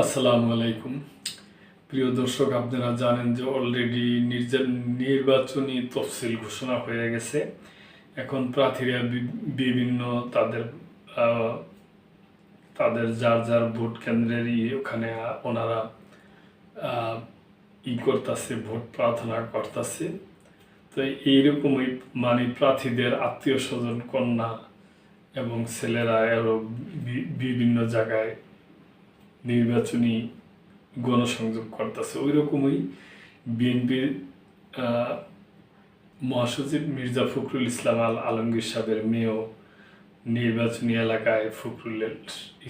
আসসালামু আলাইকুম। প্রিয় দর্শক, আপনারা জানেন যে অলরেডি নির্বাচনী তফসিল ঘোষণা হয়ে গেছে। এখন প্রার্থীরা বিভিন্ন তাদের তাদের যার যার ভোট কেন্দ্রের ওখানে, ওনারা ই করতেছে, ভোট প্রার্থনা করতেছে। তো এইরকমই মানে প্রার্থীদের আত্মীয় স্বজন, কন্যা এবং ছেলেরা আরও বিভিন্ন জায়গায় নির্বাচনী গণসংযোগ করতেছে। ওই রকমই বিএনপির মহাসচিব মির্জা ফখরুল ইসলাম আল আলমগীর সাহেবের মেয়েও নির্বাচনী এলাকায় ফখরুল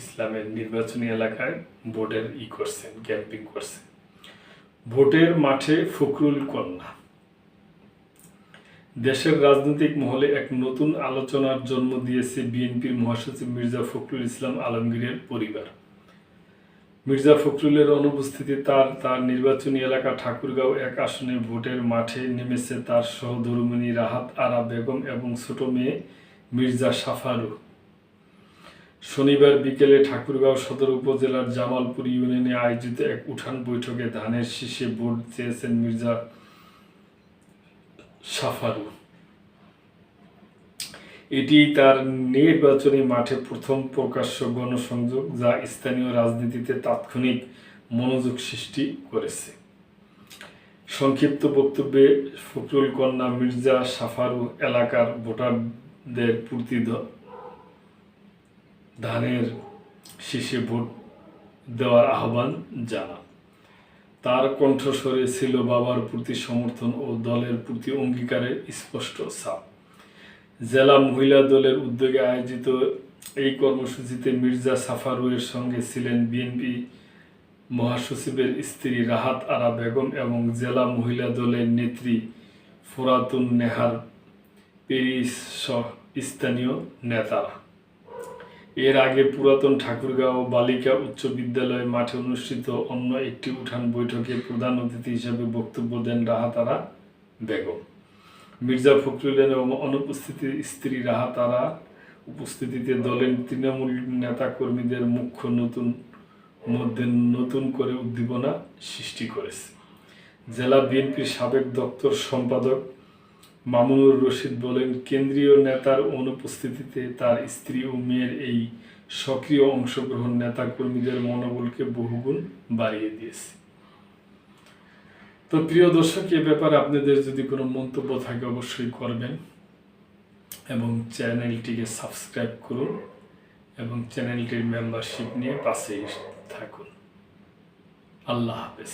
ইসলামের নির্বাচনী এলাকায় ভোটের ই করছেন, ক্যাম্পিং করছেন। ভোটের মাঠে ফখরুল কন্যা। দেশের রাজনৈতিক মহলে এক নতুন আলোচনার জন্ম দিয়েছে বিএনপির মহাসচিব মির্জা ফখরুল ইসলাম আলমগীরের পরিবার। মির্জা ফখরুলের অনুপস্থিতি, তার তার নির্বাচনী এলাকা ঠাকুরগাঁও এক আসনে ভোটের মাঠে নেমেছে তার সহধর্মিনী রাহাত আরা বেগম এবং ছোট মেয়ে মির্জা সাফারু শনিবার বিকেলে ঠাকুরগাঁও সদর উপজেলার জামালপুর ইউনিয়নে আয়োজিত এক উঠান বৈঠকে ধানের শীষে ভোট চেয়েছেন মির্জা সাফারু এটি তার নির্বাচনী মাঠে প্রথম প্রকাশ্য গণসংযোগ যা স্থানীয় রাজনীতিতে তাৎক্ষণিক মনোযোগ সৃষ্টি করেছে। সংক্ষিপ্ত বক্তব্যে ফখরুল কন্যা মির্জা সাফারু এলাকার ভোটারদের প্রতি ধানের শীষে ভোট দেওয়ার আহ্বান জানান। তার কণ্ঠস্বরে ছিল বাবার প্রতি সমর্থন ও দলের প্রতি অঙ্গীকারের স্পষ্ট ছাপ। জেলা মহিলা দলের উদ্যোগে আয়োজিত এই কর্মসূচিতে মির্জা সাফারুয়ের সঙ্গে ছিলেন বিএনপি মহাসচিবের স্ত্রী রাহাত আরা বেগম এবং জেলা মহিলা দলের নেত্রী ফোরাতুন নেহার পেরিস সহ স্থানীয় নেতারা। এর আগে পুরাতন ঠাকুরগাঁও বালিকা উচ্চ বিদ্যালয় মাঠে অনুষ্ঠিত অন্য একটি উঠান বৈঠকে প্রধান অতিথি হিসেবে বক্তব্য দেন রাহাতারা বেগম। মির্জা ফখরুলের অনুপস্থিতি, স্ত্রী রাহা তারা উপস্থিতিতে দলের তৃণমূল নেতাকর্মীদের মুখ্য নতুন, মধ্যে নতুন করে উদ্দীপনা সৃষ্টি করেছে। জেলা বিএনপির সাবেক দপ্তর সম্পাদক মামুনুর রশিদ বলেন, কেন্দ্রীয় নেতার অনুপস্থিতিতে তার স্ত্রী ও মেয়ের এই সক্রিয় অংশগ্রহণ নেতাকর্মীদের মনোবলকে বহুগুণ বাড়িয়ে দিয়েছে। তো প্রিয় দর্শক, এ ব্যাপারে আপনাদের যদি কোনো মন্তব্য থাকে অবশ্যই করবেন এবং চ্যানেলটিকে সাবস্ক্রাইব করুন এবং চ্যানেলটির মেম্বারশিপ নিয়ে পাশে থাকুন। আল্লাহ হাফেজ।